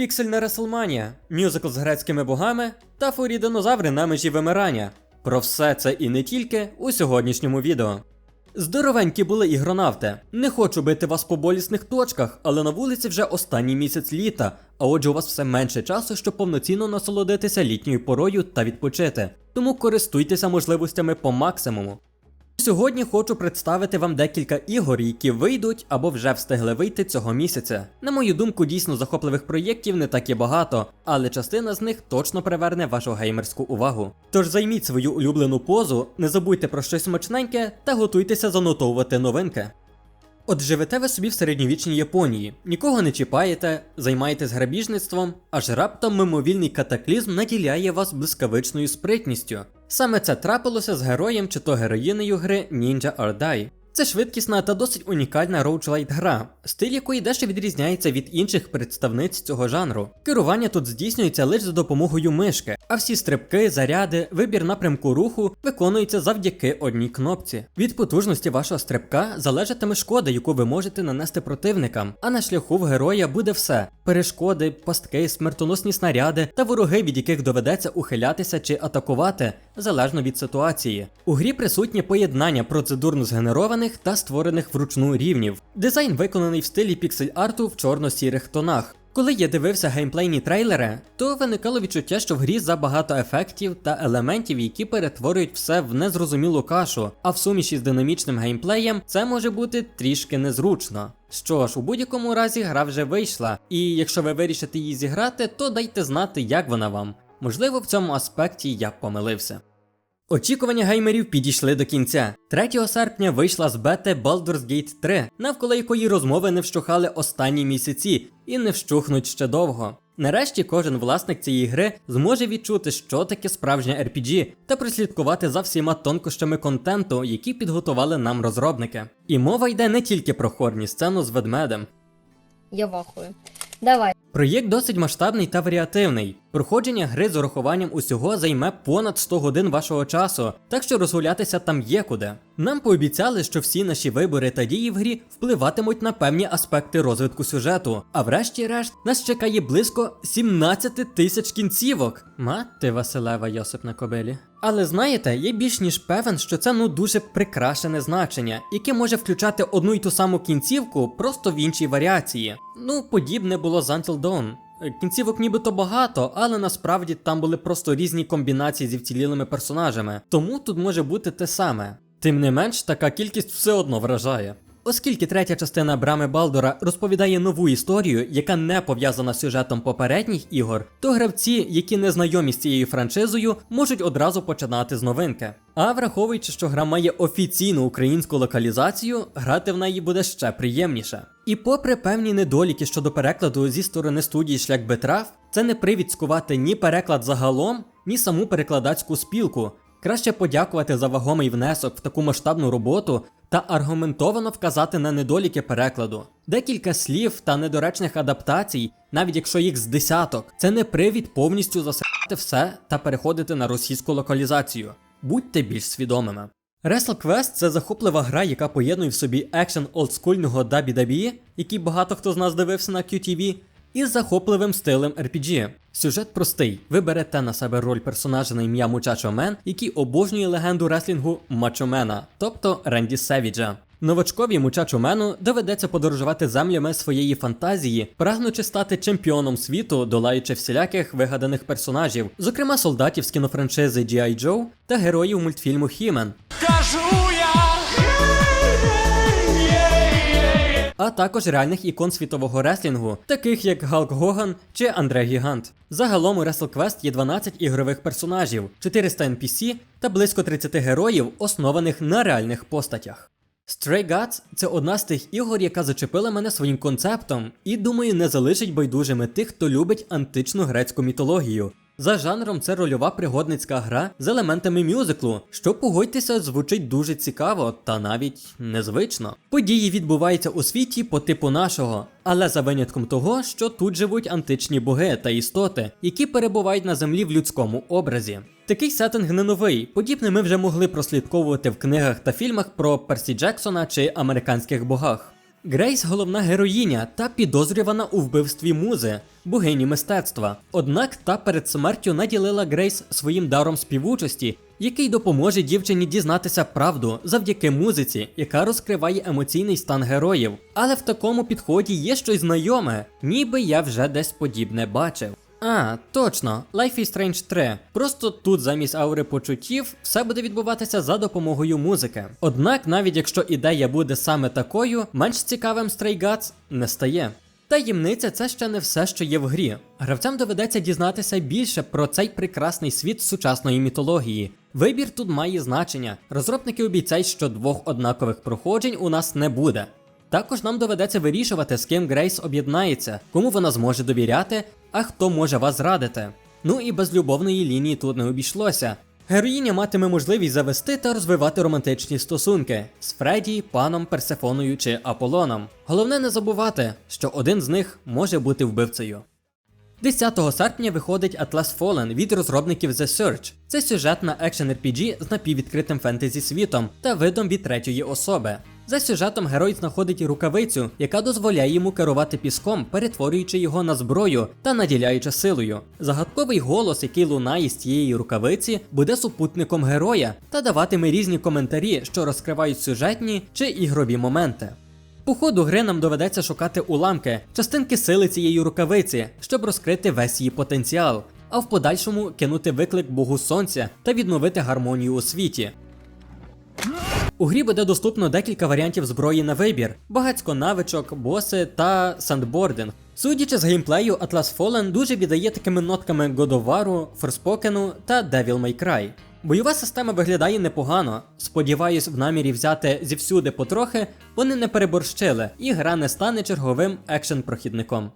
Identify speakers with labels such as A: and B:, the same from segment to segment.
A: Піксельна Реслманія, мюзикл з грецькими богами та фурі динозаври на межі вимирання. Про все це і не тільки у сьогоднішньому відео. Здоровенькі були ігронавти. Не хочу бити вас по болісних точках, але на вулиці вже останній місяць літа, а отже у вас все менше часу, щоб повноцінно насолодитися літньою порою та відпочити. Тому користуйтеся можливостями по максимуму. Сьогодні хочу представити вам декілька ігор, які вийдуть або вже встигли вийти цього місяця. На мою думку, дійсно захопливих проєктів не так і багато, але частина з них точно приверне вашу геймерську увагу. Тож займіть свою улюблену позу, не забудьте про щось смачненьке та готуйтеся занотовувати новинки. От живете ви собі в середньовічній Японії, нікого не чіпаєте, займаєтесь грабіжництвом, аж раптом мимовільний катаклізм наділяє вас блискавичною спритністю. Саме це трапилося з героєм чи то героїнею гри Ninja or Die. Це швидкісна та досить унікальна роучлайт гра, стиль якої дещо відрізняється від інших представниць цього жанру. Керування тут здійснюється лише за допомогою мишки, а всі стрибки, заряди, вибір напрямку руху виконуються завдяки одній кнопці. Від потужності вашого стрибка залежатиме шкода, яку ви можете нанести противникам, а на шляху в героя буде все: перешкоди, пастки, смертоносні снаряди та вороги, від яких доведеться ухилятися чи атакувати, залежно від ситуації. У грі присутнє поєднання процедурно згенерованих та створених вручну рівнів. Дизайн виконаний в стилі піксель-арту в чорно-сірих тонах. Коли я дивився геймплейні трейлери, то виникало відчуття, що в грі забагато ефектів та елементів, які перетворюють все в незрозумілу кашу, а в суміші з динамічним геймплеєм це може бути трішки незручно. Що ж, у будь-якому разі гра вже вийшла, і якщо ви вирішите її зіграти, то дайте знати, як вона вам. Можливо, в цьому аспекті я помилився. Очікування геймерів підійшли до кінця. 3 серпня вийшла з бети Baldur's Gate 3, навколо якої розмови не вщухали останні місяці і не вщухнуть ще довго. Нарешті кожен власник цієї гри зможе відчути, що таке справжнє RPG, та прослідкувати за всіма тонкощами контенту, які підготували нам розробники. І мова йде не тільки про хорні сцену з ведмедем.
B: Я вахую. Давай.
A: Проєкт досить масштабний та варіативний. Проходження гри з урахуванням усього займе понад 100 годин вашого часу, так що розгулятися там є куди. Нам пообіцяли, що всі наші вибори та дії в грі впливатимуть на певні аспекти розвитку сюжету. А врешті-решт нас чекає близько 17 тисяч кінцівок. Мати Василева Йосип на кобилі. Але знаєте, я більш ніж певен, що це ну дуже прикрашене значення, яке може включати одну й ту саму кінцівку, просто в іншій варіації. Ну, подібне було з Until Dawn. Е, Кінцівок нібито багато, але насправді там були просто різні комбінації зі вцілілими персонажами, тому тут може бути те саме. Тим не менш, така кількість все одно вражає. Оскільки третя частина Брами Балдора розповідає нову історію, яка не пов'язана з сюжетом попередніх ігор, то гравці, які не знайомі з цією франшизою, можуть одразу починати з новинки. А враховуючи, що гра має офіційну українську локалізацію, грати в неї буде ще приємніше. І попри певні недоліки щодо перекладу зі сторони студії Шлях Бетрав, це не привід скувати ні переклад загалом, ні саму перекладацьку спілку. Краще подякувати за вагомий внесок в таку масштабну роботу та аргументовано вказати на недоліки перекладу. Декілька слів та недоречних адаптацій, навіть якщо їх з десяток, це не привід повністю засирати все та переходити на російську локалізацію. Будьте більш свідомими. WrestleQuest – це захоплива гра, яка поєднує в собі екшен олдскульного WWE, який багато хто з нас дивився на QTV, із захопливим стилем RPG. Сюжет простий: ви берете на себе роль персонажа на ім'я Мучачо Мен, який обожнює легенду реслінгу Мачомена, тобто Ренді Севіджа. Новачкові Мучачо Мену доведеться подорожувати землями своєї фантазії, прагнучи стати чемпіоном світу, долаючи всіляких вигаданих персонажів, зокрема солдатів з кінофраншизи G.I. Joe та героїв мультфільму Хімен.
C: Кажу я.
A: а також реальних ікон світового реслінгу, таких як Галк Гоган чи Андре Гігант. Загалом у WrestleQuest є 12 ігрових персонажів, 400 NPC та близько 30 героїв, основаних на реальних постатях. Stray Gods – це одна з тих ігор, яка зачепила мене своїм концептом, і думаю, не залишить байдужими тих, хто любить античну грецьку мітологію. За жанром це рольова пригодницька гра з елементами мюзиклу, що погодьтеся, звучить дуже цікаво та навіть незвично. Події відбуваються у світі по типу нашого, але за винятком того, що тут живуть античні боги та істоти, які перебувають на землі в людському образі. Такий сеттинг не новий, подібне ми вже могли прослідковувати в книгах та фільмах про Персі Джексона чи американських богах. Грейс головна героїня та підозрювана у вбивстві музи, богині мистецтва. Однак та перед смертю наділила Грейс своїм даром співучості, який допоможе дівчині дізнатися правду завдяки музиці, яка розкриває емоційний стан героїв. Але в такому підході є щось знайоме, ніби я вже десь подібне бачив. А, точно, Life is Strange 3. Просто тут замість аури почуттів все буде відбуватися за допомогою музики. Однак, навіть якщо ідея буде саме такою, менш цікавим Stray Gods не стає. Таємниця це ще не все, що є в грі. Гравцям доведеться дізнатися більше про цей прекрасний світ сучасної мітології. Вибір тут має значення. Розробники обіцяють, що двох однакових проходжень у нас не буде. Також нам доведеться вирішувати, з ким Грейс об'єднається, кому вона зможе довіряти, а хто може вас зрадити. Ну і без любовної лінії тут не обійшлося. Героїня матиме можливість завести та розвивати романтичні стосунки з Фредді, паном, Персефоною чи Аполлоном. Головне не забувати, що один з них може бути вбивцею. 10 серпня виходить Atlas Fallen від розробників The Search. Це сюжетна екшен RPG з напіввідкритим фентезі світом та видом від третьої особи. За сюжетом герой знаходить рукавицю, яка дозволяє йому керувати піском, перетворюючи його на зброю та наділяючи силою. Загадковий голос, який лунає з цієї рукавиці, буде супутником героя та даватиме різні коментарі, що розкривають сюжетні чи ігрові моменти. По ходу гри нам доведеться шукати уламки, частинки сили цієї рукавиці, щоб розкрити весь її потенціал, а в подальшому кинути виклик Богу Сонця та відновити гармонію у світі. У грі буде доступно декілька варіантів зброї на вибір, багацько навичок, боси та сандбординг. Судячи з геймплею, Atlas Fallen дуже віддає такими нотками of Forspoken та Devil May Cry. Бойова система виглядає непогано. Сподіваюсь, в намірі взяти зівсюди потрохи, вони не переборщили, і гра не стане черговим екшен-прохідником.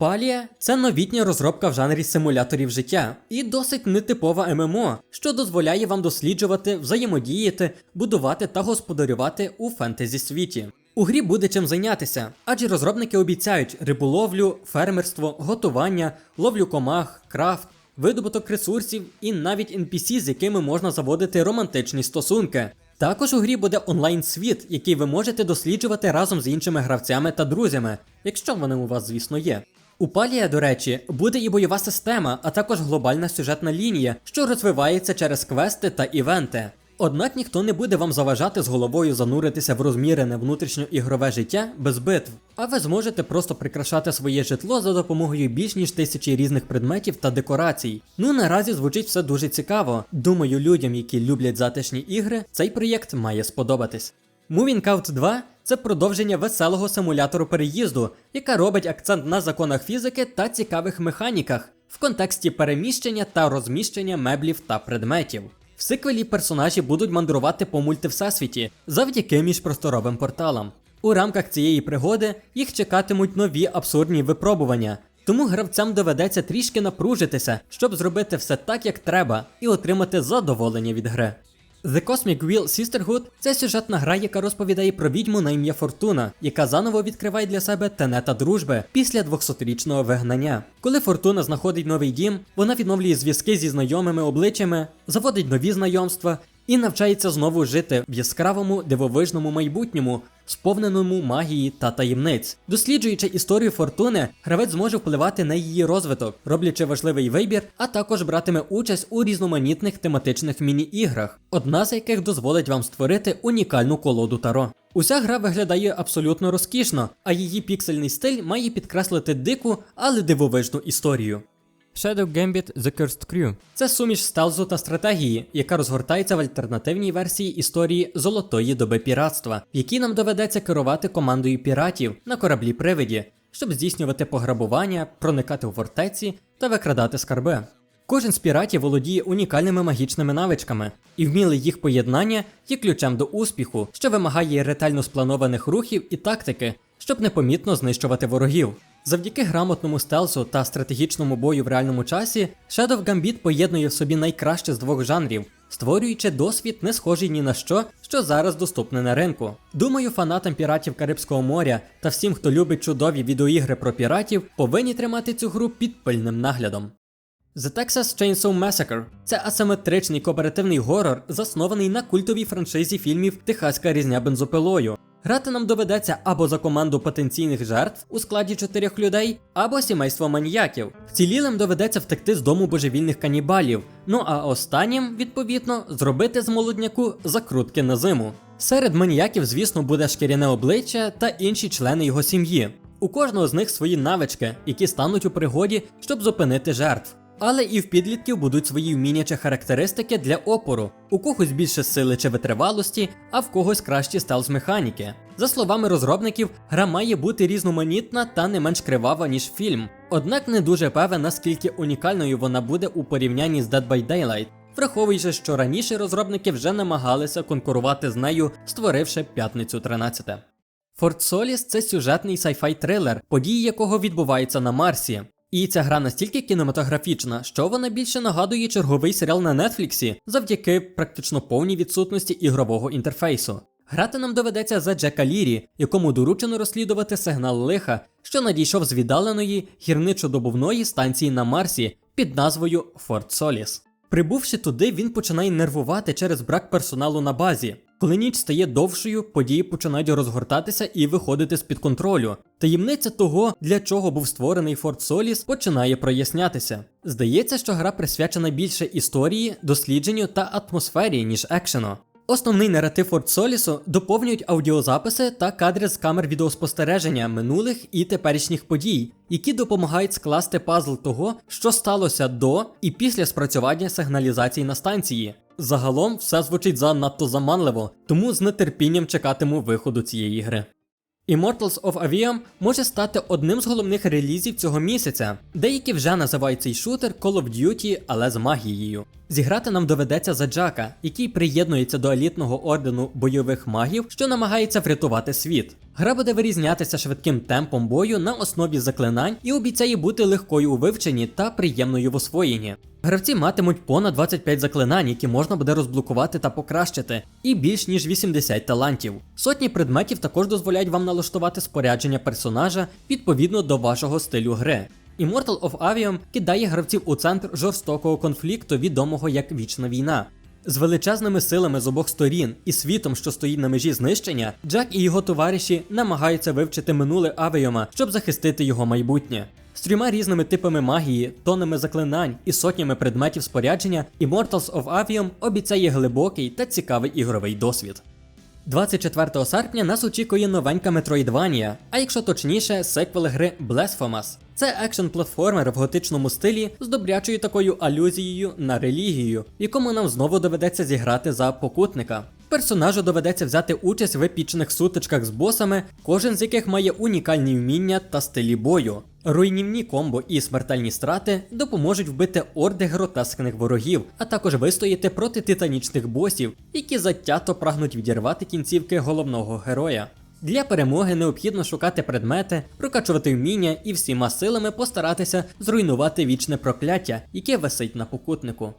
A: Палія це новітня розробка в жанрі симуляторів життя і досить нетипова ММО, що дозволяє вам досліджувати, взаємодіяти, будувати та господарювати у фентезі світі. У грі буде чим зайнятися, адже розробники обіцяють риболовлю, фермерство, готування, ловлю комах, крафт, видобуток ресурсів і навіть NPC, з якими можна заводити романтичні стосунки. Також у грі буде онлайн-світ, який ви можете досліджувати разом з іншими гравцями та друзями, якщо вони у вас, звісно, є. У Палія, до речі, буде і бойова система, а також глобальна сюжетна лінія, що розвивається через квести та івенти. Однак ніхто не буде вам заважати з головою зануритися в розмірене внутрішньоігрове життя без битв, а ви зможете просто прикрашати своє житло за допомогою більш ніж тисячі різних предметів та декорацій. Ну наразі звучить все дуже цікаво. Думаю, людям, які люблять затишні ігри, цей проєкт має сподобатись. Moving Out 2 це продовження веселого симулятору переїзду, яка робить акцент на законах фізики та цікавих механіках в контексті переміщення та розміщення меблів та предметів. В сиквелі персонажі будуть мандрувати по мультивсесвіті завдяки міжпросторовим порталам. У рамках цієї пригоди їх чекатимуть нові абсурдні випробування, тому гравцям доведеться трішки напружитися, щоб зробити все так, як треба, і отримати задоволення від гри. The Cosmic Wheel Sisterhood це сюжетна гра, яка розповідає про відьму на ім'я Фортуна, яка заново відкриває для себе тенета дружби після 200-річного вигнання. Коли Фортуна знаходить новий дім, вона відновлює зв'язки зі знайомими обличчями, заводить нові знайомства і навчається знову жити в яскравому дивовижному майбутньому, сповненому магії та таємниць. Досліджуючи історію фортуни, гравець зможе впливати на її розвиток, роблячи важливий вибір, а також братиме участь у різноманітних тематичних міні-іграх, одна з яких дозволить вам створити унікальну колоду таро. Уся гра виглядає абсолютно розкішно, а її піксельний стиль має підкреслити дику, але дивовижну історію. Shadow Gambit The Cursed Crew це суміш стелзу та стратегії, яка розгортається в альтернативній версії історії золотої доби піратства, в якій нам доведеться керувати командою піратів на кораблі привиді, щоб здійснювати пограбування, проникати у фортеці та викрадати скарби. Кожен з піратів володіє унікальними магічними навичками, і вміле їх поєднання є ключем до успіху, що вимагає ретельно спланованих рухів і тактики, щоб непомітно знищувати ворогів. Завдяки грамотному стелсу та стратегічному бою в реальному часі, Shadow Gambit поєднує в собі найкраще з двох жанрів, створюючи досвід не схожий ні на що, що зараз доступне на ринку. Думаю, фанатам піратів Карибського моря та всім, хто любить чудові відеоігри про піратів, повинні тримати цю гру під пильним наглядом. The Texas Chainsaw Massacre – це асиметричний кооперативний горор, заснований на культовій франшизі фільмів Техаська різня бензопилою. Грати нам доведеться або за команду потенційних жертв у складі чотирьох людей, або сімейство маніяків. Вцілілим доведеться втекти з дому божевільних канібалів. Ну а останнім, відповідно, зробити з молодняку закрутки на зиму. Серед маніяків, звісно, буде шкіряне обличчя та інші члени його сім'ї. У кожного з них свої навички, які стануть у пригоді, щоб зупинити жертв. Але і в підлітків будуть свої вміння чи характеристики для опору. У когось більше сили чи витривалості, а в когось кращі стелс-механіки. За словами розробників, гра має бути різноманітна та не менш кривава, ніж фільм. Однак не дуже певен, наскільки унікальною вона буде у порівнянні з Dead by Daylight, враховуючи, що раніше розробники вже намагалися конкурувати з нею, створивши п'ятницю 13. Форт Соліс це сюжетний сайфай трилер, події якого відбуваються на Марсі. І ця гра настільки кінематографічна, що вона більше нагадує черговий серіал на Нетфліксі завдяки практично повній відсутності ігрового інтерфейсу. Грати нам доведеться за Джека Лірі, якому доручено розслідувати сигнал лиха, що надійшов з віддаленої гірничо-добувної станції на Марсі під назвою Форт Соліс. Прибувши туди, він починає нервувати через брак персоналу на базі. Коли ніч стає довшою, події починають розгортатися і виходити з-під контролю. Таємниця того, для чого був створений Форт Соліс, починає прояснятися. Здається, що гра присвячена більше історії, дослідженню та атмосфері, ніж екшену. Основний наратив Форт Солісу доповнюють аудіозаписи та кадри з камер відеоспостереження минулих і теперішніх подій, які допомагають скласти пазл того, що сталося до і після спрацювання сигналізації на станції. Загалом все звучить занадто заманливо, тому з нетерпінням чекатиму виходу цієї гри. Immortals of Avium може стати одним з головних релізів цього місяця. Деякі вже називають цей шутер Call of Duty, але з магією. Зіграти нам доведеться за Джака, який приєднується до елітного ордену бойових магів, що намагається врятувати світ. Гра буде вирізнятися швидким темпом бою на основі заклинань і обіцяє бути легкою у вивченні та приємною в освоєнні. Гравці матимуть понад 25 заклинань, які можна буде розблокувати та покращити, і більш ніж 80 талантів. Сотні предметів також дозволяють вам налаштувати спорядження персонажа відповідно до вашого стилю гри. Immortal of Avium кидає гравців у центр жорстокого конфлікту, відомого як Вічна війна. З величезними силами з обох сторін і світом, що стоїть на межі знищення, Джак і його товариші намагаються вивчити минуле Авіома, щоб захистити його майбутнє. З трьома різними типами магії, тонами заклинань і сотнями предметів спорядження, Immortals of Avium обіцяє глибокий та цікавий ігровий досвід. 24 серпня нас очікує новенька Metroidvania, а якщо точніше, сиквел гри Blasphemous. Це екшн-платформер в готичному стилі з добрячою такою алюзією на релігію, якому нам знову доведеться зіграти за покутника. Персонажу доведеться взяти участь в епічних сутичках з босами, кожен з яких має унікальні вміння та стилі бою. Руйнівні комбо і смертельні страти допоможуть вбити орди гротескних ворогів, а також вистояти проти титанічних босів, які затято прагнуть відірвати кінцівки головного героя. Для перемоги необхідно шукати предмети, прокачувати вміння і всіма силами постаратися зруйнувати вічне прокляття, яке висить на покутнику.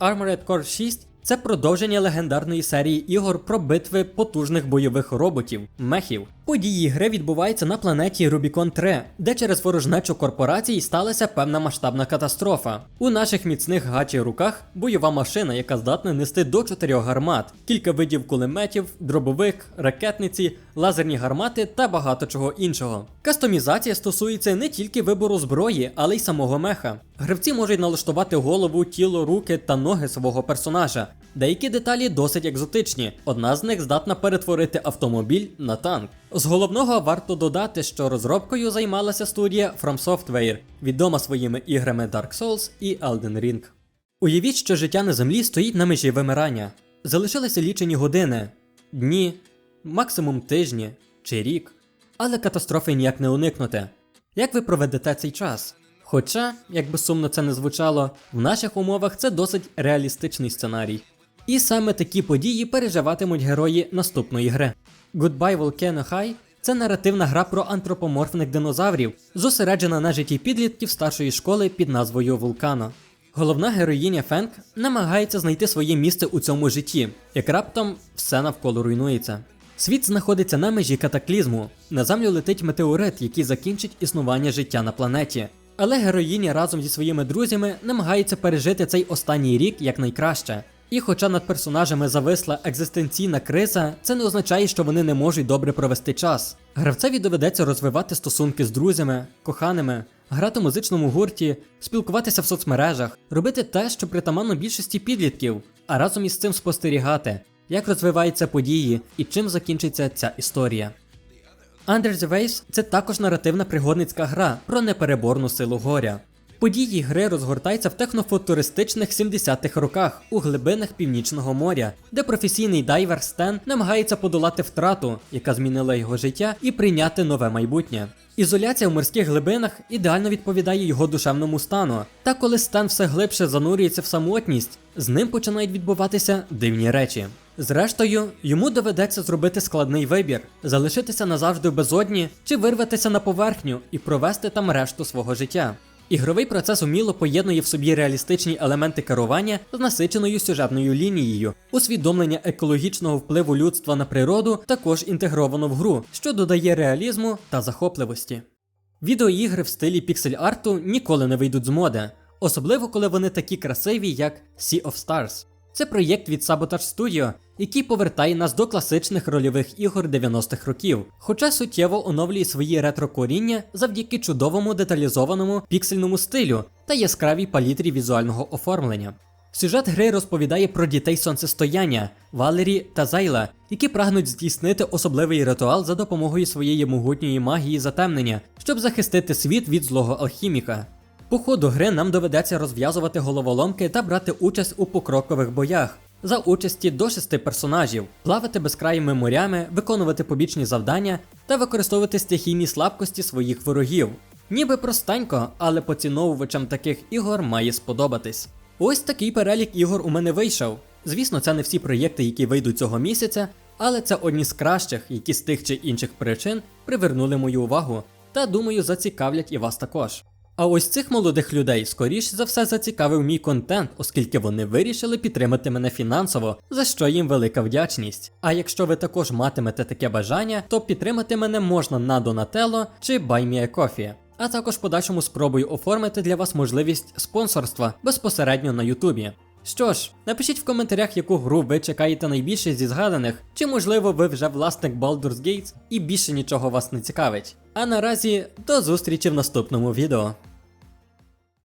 A: Armored Core 6 це продовження легендарної серії ігор про битви потужних бойових роботів, мехів. Події гри відбуваються на планеті Rubicon 3, де через ворожнечу корпорацій сталася певна масштабна катастрофа. У наших міцних гачі руках бойова машина, яка здатна нести до чотирьох гармат, кілька видів кулеметів, дробовик, ракетниці, лазерні гармати та багато чого іншого. Кастомізація стосується не тільки вибору зброї, але й самого меха. Гравці можуть налаштувати голову, тіло, руки та ноги свого персонажа. Деякі деталі досить екзотичні. Одна з них здатна перетворити автомобіль на танк. З головного варто додати, що розробкою займалася студія From Software, відома своїми іграми Dark Souls і Elden Ring. Уявіть, що життя на землі стоїть на межі вимирання. Залишилися лічені години, дні, максимум тижні чи рік. Але катастрофи ніяк не уникнути. Як ви проведете цей час? Хоча, як би сумно це не звучало, в наших умовах це досить реалістичний сценарій. І саме такі події переживатимуть герої наступної гри. Goodbye Volcano High це наративна гра про антропоморфних динозаврів, зосереджена на житті підлітків старшої школи під назвою Вулкано. Головна героїня Фенк намагається знайти своє місце у цьому житті, як раптом все навколо руйнується. Світ знаходиться на межі катаклізму. На землю летить метеорит, який закінчить існування життя на планеті. Але героїня разом зі своїми друзями намагається пережити цей останній рік якнайкраще. І хоча над персонажами зависла екзистенційна криза, це не означає, що вони не можуть добре провести час. Гравцеві доведеться розвивати стосунки з друзями, коханими, грати в музичному гурті, спілкуватися в соцмережах, робити те, що притаманно більшості підлітків, а разом із цим спостерігати, як розвиваються події і чим закінчиться ця історія. Under the Waves – це також наративна пригодницька гра про непереборну силу горя. Події гри розгортаються в технофутуристичних 70-х роках у глибинах Північного моря, де професійний дайвер Стен намагається подолати втрату, яка змінила його життя, і прийняти нове майбутнє. Ізоляція в морських глибинах ідеально відповідає його душевному стану. Та коли Стен все глибше занурюється в самотність, з ним починають відбуватися дивні речі. Зрештою, йому доведеться зробити складний вибір: залишитися назавжди в безодні чи вирватися на поверхню і провести там решту свого життя. Ігровий процес уміло поєднує в собі реалістичні елементи керування з насиченою сюжетною лінією. Усвідомлення екологічного впливу людства на природу також інтегровано в гру, що додає реалізму та захопливості. Відеоігри в стилі піксель-арту ніколи не вийдуть з моди, особливо коли вони такі красиві, як Sea of Stars. Це проєкт від Sabotage Studio, який повертає нас до класичних рольових ігор 90-х років, хоча суттєво оновлює свої ретро-коріння завдяки чудовому деталізованому піксельному стилю та яскравій палітрі візуального оформлення. Сюжет гри розповідає про дітей сонцестояння, Валері та Зайла, які прагнуть здійснити особливий ритуал за допомогою своєї могутньої магії затемнення, щоб захистити світ від злого алхіміка. По ходу гри нам доведеться розв'язувати головоломки та брати участь у покрокових боях. За участі до шести персонажів, плавати безкраїми морями, виконувати побічні завдання та використовувати стихійні слабкості своїх ворогів. Ніби простенько, але поціновувачам таких ігор має сподобатись. Ось такий перелік ігор у мене вийшов. Звісно, це не всі проєкти, які вийдуть цього місяця, але це одні з кращих, які з тих чи інших причин привернули мою увагу, та думаю, зацікавлять і вас також. А ось цих молодих людей, скоріш за все, зацікавив мій контент, оскільки вони вирішили підтримати мене фінансово, за що їм велика вдячність. А якщо ви також матимете таке бажання, то підтримати мене можна на Donatello чи BuyMeACoffee. А також подальшому спробую оформити для вас можливість спонсорства безпосередньо на Ютубі. Що ж, напишіть в коментарях, яку гру ви чекаєте найбільше зі згаданих, чи можливо ви вже власник Baldur's Gate і більше нічого вас не цікавить. А наразі до зустрічі в наступному відео.